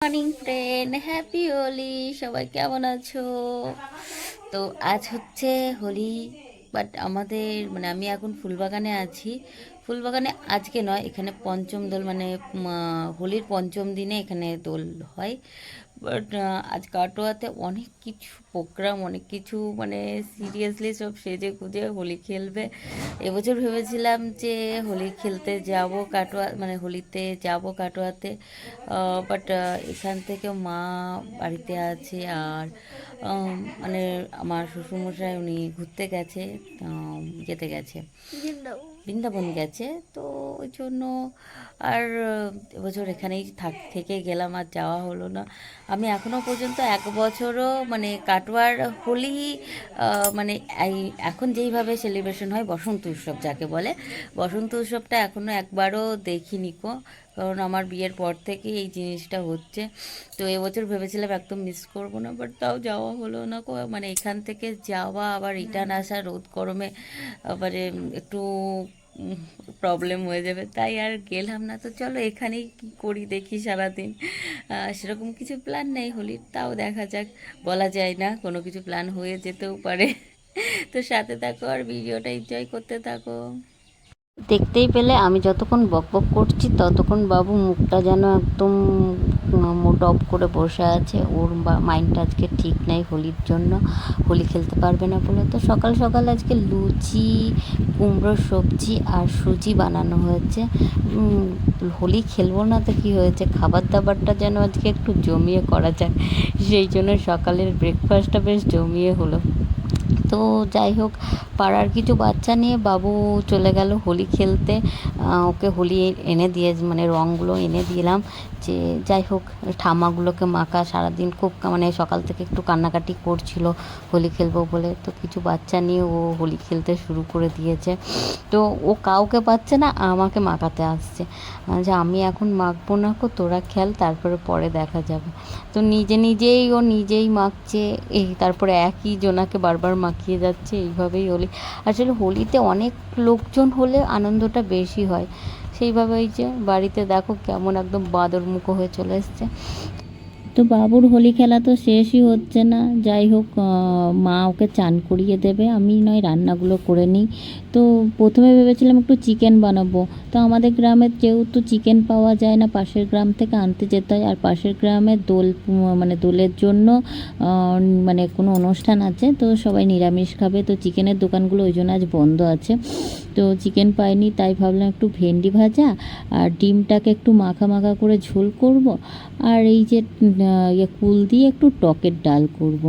Morning friend happy Holi সবাই কেমন আছো? তো আজ হচ্ছে হোলি বাট আমাদের মানে আমি এখন ফুলবাগানে আছি। ফুলবাগানে আজকে নয়, এখানে পঞ্চম দোল মানে হোলির পঞ্চম দিনে এখানে দোল হয়। বাট আজ কাটোয়াতে অনেক কিছু প্রোগ্রাম, অনেক কিছু মানে সিরিয়াসলি সব সেজে গুজে হোলি খেলবে। এবছর ভেবেছিলাম যে হোলি খেলতে যাব কাটোয়া মানে হোলিতে যাব কাটোয়াতে বাট এখান থেকে মা বাড়িতে আছে আর মানে আমার শ্বশুরমশাই উনি ঘুরতে গেছে যেতে গেছে। বৃন্দাবন গেছে, তো ওই জন্য আর এবছর এখানেই থাক, থেকে গেলাম আর যাওয়া হলো না। আমি এখনও পর্যন্ত এক বছরও মানে কাটোয়ার হোলি মানে এই- এখন যেইভাবে সেলিব্রেশন হয়, বসন্ত উৎসব যাকে বলে, বসন্ত উৎসবটা এখনও একবারও দেখিনি কো। কারণ আমার বিয়ের পর থেকে এই জিনিসটা হচ্ছে। তো এবছর ভেবেছিলাম একদম মিস করব না বাট তাও যাওয়া হলো না কো মানে এখান থেকে যাওয়া আবার রিটার্ন আসা রোদ গরমে আবারে একটু প্রবলেম হয়ে যাবে তাই আর গেলাম না। তো চলো এখানেই কি করি দেখি সারাদিন। সেরকম কিছু প্ল্যান নেই হোলির তাও দেখা যাক বলা যায় না কোনো কিছু প্ল্যান হয়ে যেতেও পারে। তো সাথে থাকো আর ভিডিওটা এনজয় করতে থাকো। দেখতেই পেলে আমি যতক্ষণ বক বক করছি, ততক্ষণ বাবু মুখটা যেন একদম অফ করে বসে আছে। ওর মাইন্ডটা আজকে ঠিক নাই হোলির জন্য। হোলি খেলতে পারবে না বলে তো সকাল সকাল আজকে লুচি কুমড়োর সবজি আর সুজি বানানো হয়েছে। হোলি খেলব না তো কী হয়েছে? খাবার দাবারটা যেন আজকে একটু জমিয়ে করা যায়। সেই জন্য সকালের ব্রেকফাস্টটা বেশ জমিয়ে হলো। তো যাই হোক পাড়ার কিছু বাচ্চা নিয়ে বাবু চলে গেল হোলি খেলতে। ওকে হোলি এনে দিয়ে মানে রঙগুলো এনে দিলাম যে যাই হোক, ঠাম্মাগুলোকে মাখা সারাদিন খুব মানে সকাল থেকে একটু কান্নাকাটি করছিল হোলি খেলব বলে। তো কিছু বাচ্চা নিয়ে ও হোলি খেলতে শুরু করে দিয়েছে। তো ও কাউকে পাচ্ছে না, আমাকে মাখাতে আসছে। যে আমি এখন মাখবো না কো, তোরা খেল, তারপরে পরে দেখা যাবে। তো নিজে নিজেই ও নিজেই মাখছে, এই তারপরে একই জোনাকে বারবার মাখিয়ে যাচ্ছে, এইভাবেই হোলি আসলে হোলিতে অনেক লোকজন হলে আনন্দটা বেশি হয়। সেইভাবে ওই যে বাড়িতে দেখো কেমন একদম বাঁদর মুখো হয়ে চলে এসছে। তো বাবুর হোলি খেলা তো শেষই হচ্ছে না। যাই হোক মা ওকে চান করিয়ে দেবে। আমি নয়, রান্নাগুলো করে নিই। তো প্রথমে ভেবেছিলাম একটু চিকেন বানাবো। তো আমাদের গ্রামে যেহেতু চিকেন পাওয়া যায় না, পাশের গ্রাম থেকে আনতে যেতে হয়। আর পাশের গ্রামে দোল মানে দোলের জন্য মানে কোনো অনুষ্ঠান আছে, তো সবাই নিরামিষ খাবে। তো চিকেনের দোকানগুলো ওই জন্য আজ বন্ধ আছে। তো চিকেন পাইনি, তাই ভাবলাম একটু ভেন্ডি ভাজা আর ডিমটাকে একটু মাখা মাখা করে ঝোল করব। আর এই যে ইয়ে কুল দিয়ে একটু টকের ডাল করব।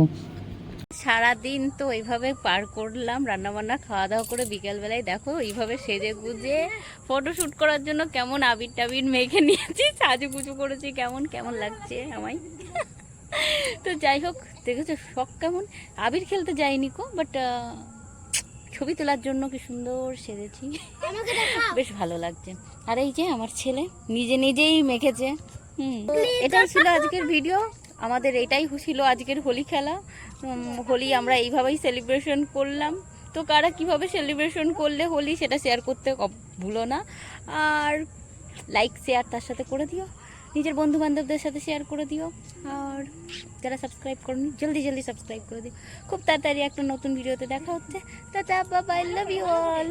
সারাদিন তো এইভাবে পার করলাম রান্নাবান্না খাওয়া দাওয়া করে বিকেলবেলায় দেখো এইভাবে সেজে গুজে ফটো শ্যুট করার জন্য কেমন আবির টাবির মেখে নিয়েছি সাজুগুজু করেছি কেমন কেমন লাগছে আমায়। তো যাই হোক দেখেছ শখ কেমন? আবির খেলতে যাইনি কো বাট ছবি তোলার জন্য কি সুন্দর সেজেছি। বেশ ভালো লাগছে। আর এই যে আমার ছেলে নিজে নিজেই মেখেছে। হুম এটাই ছিল আজকের ভিডিও আমাদের এটাই ছিল আজকের হোলি খেলা। হোলি আমরা এইভাবেই সেলিব্রেশন করলাম। তো কারা কীভাবে সেলিব্রেশন করলে হোলি সেটা শেয়ার করতে ভুলো না। আর লাইক শেয়ার তার সাথে করে দিও। নিজের বন্ধু বান্ধবদের সাথে শেয়ার করে দিও। আর যারা সাবস্ক্রাইব করনি জলদি জলদি সাবস্ক্রাইব করে দিও। খুব তাড়াতাড়ি একটা নতুন ভিডিওতে দেখা হচ্ছে। Tata bye love you all